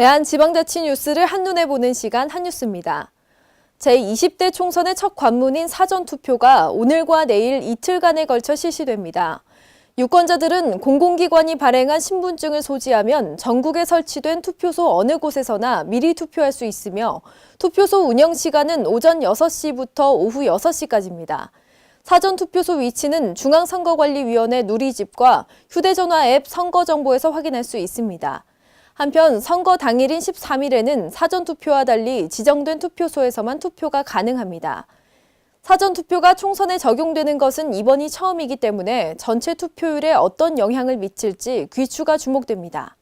대한지방자치 뉴스를 한눈에 보는 시간 한뉴스입니다. 제20대 총선의 첫 관문인 사전투표가 오늘과 내일 이틀간에 걸쳐 실시됩니다. 유권자들은 공공기관이 발행한 신분증을 소지하면 전국에 설치된 투표소 어느 곳에서나 미리 투표할 수 있으며 투표소 운영 시간은 오전 6시부터 오후 6시까지입니다. 사전투표소 위치는 중앙선거관리위원회 누리집과 휴대전화 앱 선거정보에서 확인할 수 있습니다. 한편 선거 당일인 13일에는 사전투표와 달리 지정된 투표소에서만 투표가 가능합니다. 사전투표가 총선에 적용되는 것은 이번이 처음이기 때문에 전체 투표율에 어떤 영향을 미칠지 귀추가 주목됩니다.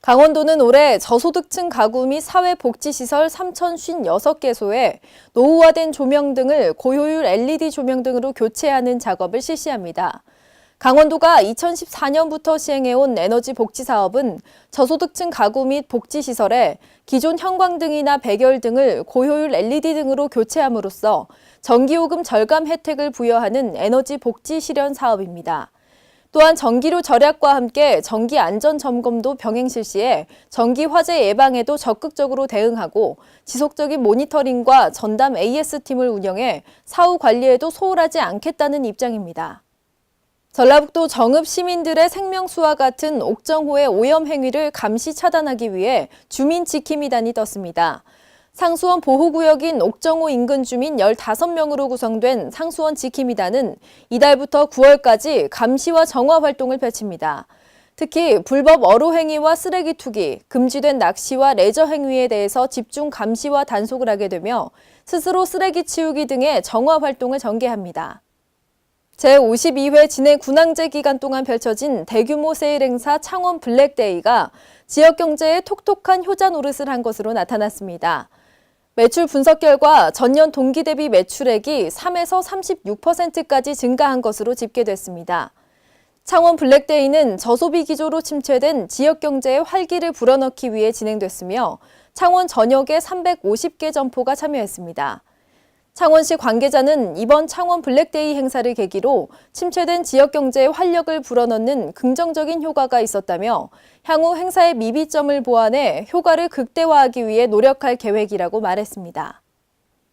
강원도는 올해 저소득층 가구 및 사회복지시설 3,056개소에 노후화된 조명 등을 고효율 LED 조명 등으로 교체하는 작업을 실시합니다. 강원도가 2014년부터 시행해온 에너지 복지 사업은 저소득층 가구 및 복지 시설에 기존 형광등이나 백열 등을 고효율 LED 등으로 교체함으로써 전기요금 절감 혜택을 부여하는 에너지 복지 실현 사업입니다. 또한 전기료 절약과 함께 전기 안전 점검도 병행 실시해 전기 화재 예방에도 적극적으로 대응하고 지속적인 모니터링과 전담 AS팀을 운영해 사후 관리에도 소홀하지 않겠다는 입장입니다. 전라북도 정읍 시민들의 생명수와 같은 옥정호의 오염 행위를 감시 차단하기 위해 주민 지킴이단이 떴습니다. 상수원 보호구역인 옥정호 인근 주민 15명으로 구성된 상수원 지킴이단은 이달부터 9월까지 감시와 정화 활동을 펼칩니다. 특히 불법 어로 행위와 쓰레기 투기, 금지된 낚시와 레저 행위에 대해서 집중 감시와 단속을 하게 되며 스스로 쓰레기 치우기 등의 정화 활동을 전개합니다. 제52회 진해 군항제 기간 동안 펼쳐진 대규모 세일 행사 창원 블랙데이가 지역 경제에 톡톡한 효자 노릇을 한 것으로 나타났습니다. 매출 분석 결과 전년 동기 대비 매출액이 3에서 36%까지 증가한 것으로 집계됐습니다. 창원 블랙데이는 저소비 기조로 침체된 지역 경제의 활기를 불어넣기 위해 진행됐으며 창원 전역에 350개 점포가 참여했습니다. 창원시 관계자는 이번 창원 블랙데이 행사를 계기로 침체된 지역 경제에 활력을 불어넣는 긍정적인 효과가 있었다며 향후 행사의 미비점을 보완해 효과를 극대화하기 위해 노력할 계획이라고 말했습니다.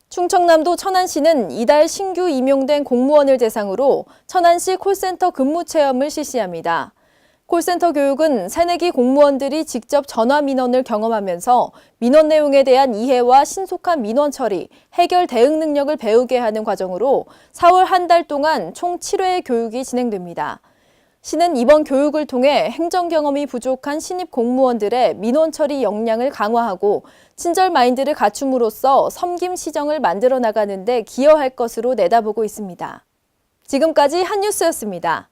충청남도 천안시는 이달 신규 임용된 공무원을 대상으로 천안시 콜센터 근무 체험을 실시합니다. 콜센터 교육은 새내기 공무원들이 직접 전화 민원을 경험하면서 민원 내용에 대한 이해와 신속한 민원 처리, 해결 대응 능력을 배우게 하는 과정으로 4월 한 달 동안 총 7회의 교육이 진행됩니다. 시는 이번 교육을 통해 행정 경험이 부족한 신입 공무원들의 민원 처리 역량을 강화하고 친절 마인드를 갖춤으로써 섬김 시정을 만들어 나가는 데 기여할 것으로 내다보고 있습니다. 지금까지 한뉴스였습니다.